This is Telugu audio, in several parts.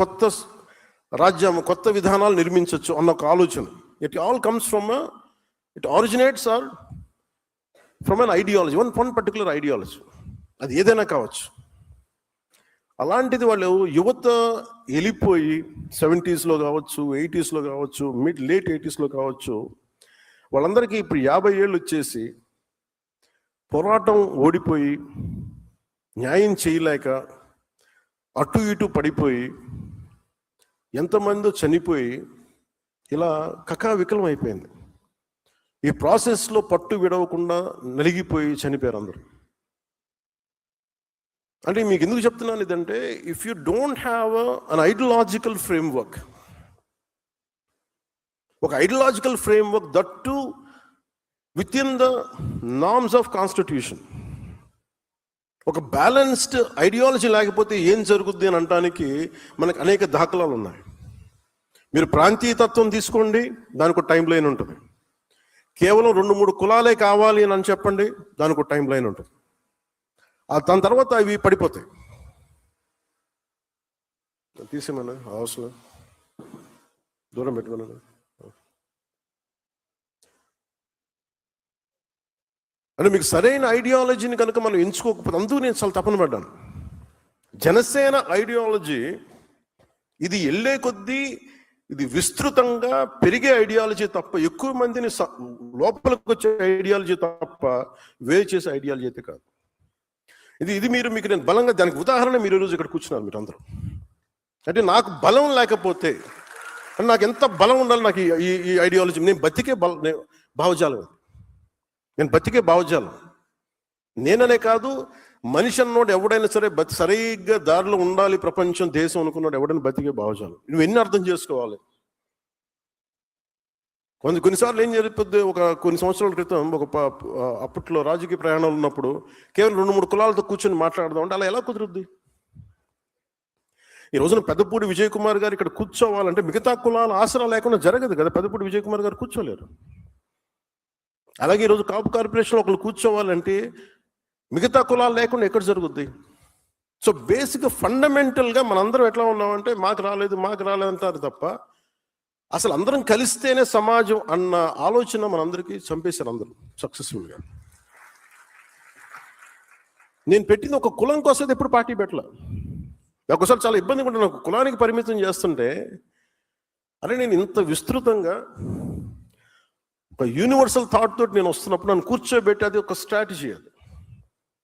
కొత్త రాజ్యం కొత్త విధానాలు నిర్మించవచ్చు అన్న ఒక ఆలోచన. It all comes from it originates or from an ideology one one particular ideology అది ఏదైనా కావచ్చు. అలాంటిది వాళ్ళు యువత వెళ్ళిపోయి సెవెంటీస్లో కావచ్చు ఎయిటీస్లో కావచ్చు మిడ్ లేట్ ఎయిటీస్లో కావచ్చు వాళ్ళందరికీ ఇప్పుడు యాభై ఏళ్ళు వచ్చేసి పోరాటం ఓడిపోయి న్యాయం చేయలేక అటు ఇటు పడిపోయి ఎంతమందో చనిపోయి ఇలా కకావికలం అయిపోయింది ఈ ప్రాసెస్లో పట్టు విడవకుండా నలిగిపోయి చనిపోయారు అందరూ. అంటే మీకు ఎందుకు చెప్తున్నాను ఇదంటే if you don't have an ideological framework ఒక ideological framework that to with in the norms of constitution ఒక బ్యాలెన్స్డ్ ఐడియాలజీ లేకపోతే ఏం జరుగుద్ది అని అనడానికి మనకు అనేక దాఖలాలు ఉన్నాయి. మీరు ప్రాంతీయతత్వం తీసుకోండి దానికి ఒక టైం లైన్ ఉంటుంది. కేవలం రెండు మూడు కులాలే కావాలి అని అని చెప్పండి దానికి ఒక టైం లైన్ ఉంటుంది దాని తర్వాత అవి పడిపోతాయి. తీసేమన్నా అవసరం దూరం పెట్టుకున్నాను అంటే మీకు సరైన ఐడియాలజీని కనుక మనం ఎంచుకోకపోతే అందుకు నేను చాలా తపన పడ్డాను. జనసేన ఐడియాలజీ ఇది వెళ్ళే కొద్దీ ఇది విస్తృతంగా పెరిగే ఐడియాలజీ తప్ప ఎక్కువ మందిని స- లోపలికి వచ్చే ఐడియాలజీ తప్ప వేరు చేసే ఐడియాలజీ అయితే కాదు. ఇది ఇది మీరు మీకు నేను బలంగా దానికి ఉదాహరణ మీరు ఈరోజు ఇక్కడ కూర్చున్నారు మీరు అందరూ. అంటే నాకు బలం లేకపోతే నాకు ఎంత బలం ఉండాలి నాకు ఈ- ఈ ఐడియాలజీ నేను బతికే బల భావజాలం నేను బతికే భావజాలం. నేననే కాదు మనిషి అన్నోడు ఎవడైనా సరే బతి సరిగ్గా దారిలో ఉండాలి ప్రపంచం దేశం అనుకున్నాడు ఎవడైనా బతికే భావజాలం. నువ్వు ఎన్ని అర్థం చేసుకోవాలి? కొన్ని కొన్నిసార్లు ఏం జరిగిపోద్ది ఒక కొన్ని సంవత్సరాల క్రితం ఒక అప్పట్లో రాజకీయ ప్రయాణాలు ఉన్నప్పుడు కేవలం రెండు మూడు కులాలతో కూర్చొని మాట్లాడదాం అంటే అలా ఎలా కుదురుద్ది? ఈ రోజున పెద్దపూడి విజయ్ కుమార్ గారు ఇక్కడ కూర్చోవాలంటే మిగతా కులాల ఆసరా లేకుండా జరగదు కదా. పెద్దపూడి విజయ్ కుమార్ గారు కూర్చోలేరు. అలాగే ఈరోజు కాపు కార్పొరేషన్ ఒకరు కూర్చోవాలంటే మిగతా కులాలు లేకుండా ఎక్కడ జరుగుద్ది? సో బేసిక్ ఫండమెంటల్గా మనందరం ఎట్లా ఉన్నామంటే మాకు రాలేదు మాకు రాలేదు అంటారు తప్ప అసలు అందరం కలిస్తేనే సమాజం అన్న ఆలోచన మనందరికీ చంపేశారు అందరూ సక్సెస్ఫుల్గా. నేను పెట్టింది ఒక కులం కోసం అయితే ఎప్పుడు పార్టీ పెట్టలే? ఒకసారి చాలా ఇబ్బందిగా ఉంటాను ఒక కులానికి పరిమితం చేస్తుంటే అరే నేను ఇంత విస్తృతంగా ఒక యూనివర్సల్ థాట్ తోటి నేను వస్తున్నప్పుడు నన్ను కూర్చోబెట్టి అది ఒక స్ట్రాటజీ అది.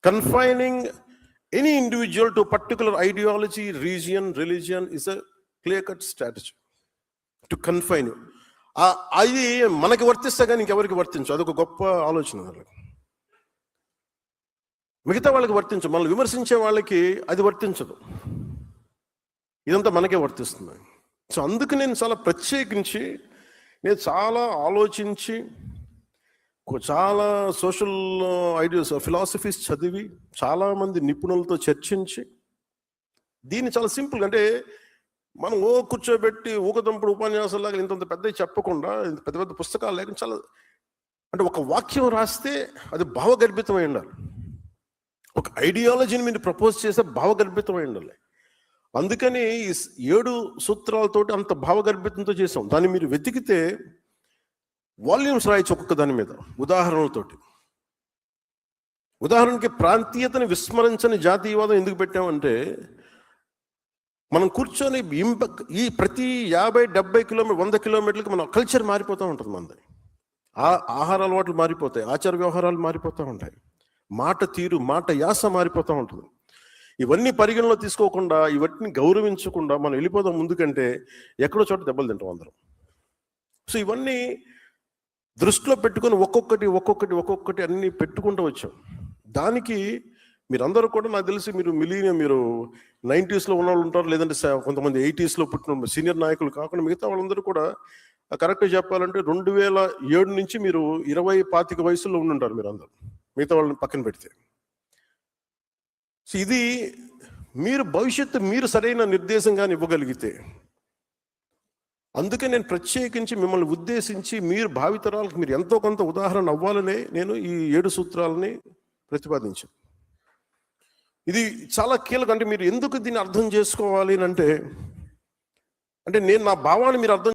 Confining any individual to particular ideology region religion is a clear cut strategy to confine అది మనకి వర్తిస్తే కానీ ఇంకెవరికి వర్తించు? అదొక గొప్ప ఆలోచన వాళ్ళకి. మిగతా వాళ్ళకి వర్తించు. మనల్ని విమర్శించే వాళ్ళకి అది వర్తించదు. ఇదంతా మనకే వర్తిస్తుంది. సో అందుకు నేను చాలా ప్రత్యేకించి నేను చాలా ఆలోచించి చాలా సోషల్ ఐడియాస్ ఫిలాసఫీస్ చదివి చాలామంది నిపుణులతో చర్చించి దీన్ని చాలా సింపుల్ అంటే మనం ఓ కూర్చోబెట్టి ఊకదంపుడు ఉపన్యాసాలాగా ఇంత పెద్ద చెప్పకుండా ఇంత పెద్ద పెద్ద పుస్తకాలు లేకుండా చాలా అంటే ఒక వాక్యం రాస్తే అది భావగర్భితమై ఉండాలి. ఒక ఐడియాలజీని మీరు ప్రపోజ్ చేస్తే భావగర్భితమై ఉండాలి. అందుకని ఈ ఏడు సూత్రాలతోటి అంత భావగర్భితంతో చేసాం దాన్ని మీరు వెతికితే వాల్యూమ్స్ రాయొచ్చు ఒక్కొక్క దాని మీద ఉదాహరణలతోటి. ఉదాహరణకి ప్రాంతీయతను విస్మరించని జాతీయవాదం ఎందుకు పెట్టామంటే మనం కూర్చొని ఇంప ఈ ప్రతి యాభై డెబ్బై కిలోమీటర్ వంద కిలోమీటర్లకి మన కల్చర్ మారిపోతూ ఉంటుంది మనది ఆ ఆహార అలవాట్లు మారిపోతాయి ఆచార వ్యవహారాలు మారిపోతూ ఉంటాయి. మాట తీరు మాట యాస మారిపోతూ ఉంటుంది. ఇవన్నీ పరిగణలో తీసుకోకుండా ఇవన్నీ గౌరవించకుండా మనం వెళ్ళిపోదాం ముందుకంటే ఎక్కడో చోట దెబ్బలు తింటాం అందరం. సో ఇవన్నీ దృష్టిలో పెట్టుకొని ఒక్కొక్కటి ఒక్కొక్కటి ఒక్కొక్కటి అన్ని పెట్టుకుంటూ వచ్చాం. దానికి మీరందరూ కూడా నాకు తెలిసి మీరు మిలీనియం మీరు నైంటీస్లో ఉన్న వాళ్ళు ఉంటారు లేదంటే కొంతమంది ఎయిటీస్లో పుట్టిన సీనియర్ నాయకులు కాకుండా మిగతా వాళ్ళందరూ కూడా కరెక్ట్గా చెప్పాలంటే రెండు వేల ఏడు నుంచి మీరు ఇరవై పాతిక వయసులో ఉండుంటారు మీరు అందరు మిగతా వాళ్ళని పక్కన పెడితే. సో ఇది మీరు భవిష్యత్తు మీరు సరైన నిర్దేశంగా ఇవ్వగలిగితే అందుకే నేను ప్రత్యేకించి మిమ్మల్ని ఉద్దేశించి మీరు భావితరాలకు మీరు ఎంతో కొంత ఉదాహరణ అవ్వాలనే నేను ఈ ఏడు సూత్రాలని ప్రతిపాదించాను. ఇది చాలా కీలకం. అంటే మీరు ఎందుకు దీన్ని అర్థం చేసుకోవాలి అని అంటే అంటే నేను నా భావాన్ని మీరు అర్థం